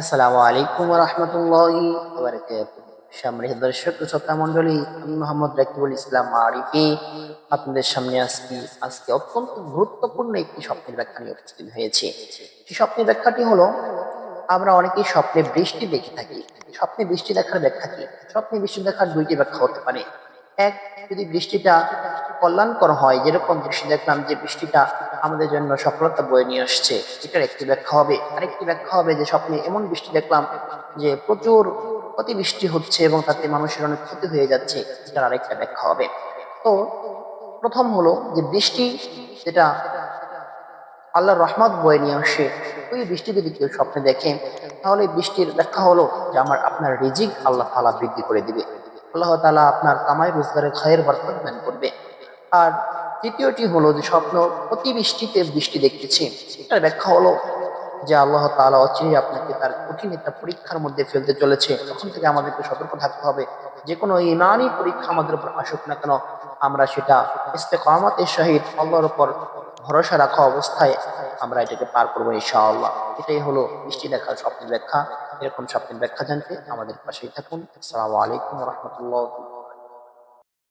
আসসালামু আলাইকুম রহমতুল্লাহি সম্মানিত দর্শক, শ্রোতা মন্ডলী আমি মোহাম্মদ রাকিবুল ইসলাম আরিফি। আপনাদের সামনে আজকে আজকে অত্যন্ত গুরুত্বপূর্ণ একটি স্বপ্নের ব্যাখ্যা নিয়ে উপস্থিত হয়েছে। সেই স্বপ্নের ব্যাখ্যাটি হলো, আমরা অনেকেই স্বপ্নে বৃষ্টি দেখে থাকি। স্বপ্নে বৃষ্টি দেখার ব্যাখ্যা কি? স্বপ্নে বৃষ্টি দেখার দুইটি ব্যাখ্যা হতে পারে। এক, যদি বৃষ্টিটা কল্যাণকর হয়। যেরকম বৃষ্টি দেখলাম যে বৃষ্টিটা আমাদের জন্য সফলতা বয়ে নিয়ে আসছে, এটার একটি ব্যাখ্যা হবে। আরেকটি ব্যাখ্যা হবে যে স্বপ্নে এমন বৃষ্টি দেখলাম যে প্রচুর অতিবৃষ্টি হচ্ছে এবং তাতে মানুষের অনেক ক্ষতি হয়ে যাচ্ছে, এটার আরেকটা ব্যাখ্যা হবে। তো প্রথম হলো যে বৃষ্টি যেটা আল্লাহর রহমত বয়ে নিয়ে আসে, ওই বৃষ্টি যদি কেউ স্বপ্নে দেখে, তাহলে বৃষ্টির ব্যাখ্যা হলো যে আমার আপনার রিজিক আল্লাহ তালা বৃদ্ধি করে দিবে। আল্লাহ তালা আপনার কামাই রোজগারের খায়ের বরকত দান করবে। আর তৃতীয়টি হলো যে স্বপ্ন অতিবৃষ্টিতে বৃষ্টি দেখতেছি। এটার ব্যাখ্যা হলো যে আল্লাহ তাআলা অচিরে আপনাকে তার কঠিন একটা পরীক্ষার মধ্যে ফেলতে চলেছে। তখন থেকে আমাদেরকে সতর্ক থাকতে হবে। যে কোনো ইমানই পরীক্ষা আমাদের উপর আসুক না কেন, আমরা সেটা ইস্তেকামাতের সহিত আল্লাহর উপর ভরসা রাখা অবস্থায় আমরা এটাকে পার করব ইনশাআল্লাহ। এটাই হলো বৃষ্টি দেখার স্বপ্নের ব্যাখ্যা। এরকম স্বপ্নের ব্যাখ্যা জানতে আমাদের পাশেই থাকুন। আসসালামু আলাইকুম রহমতুল্লাহ।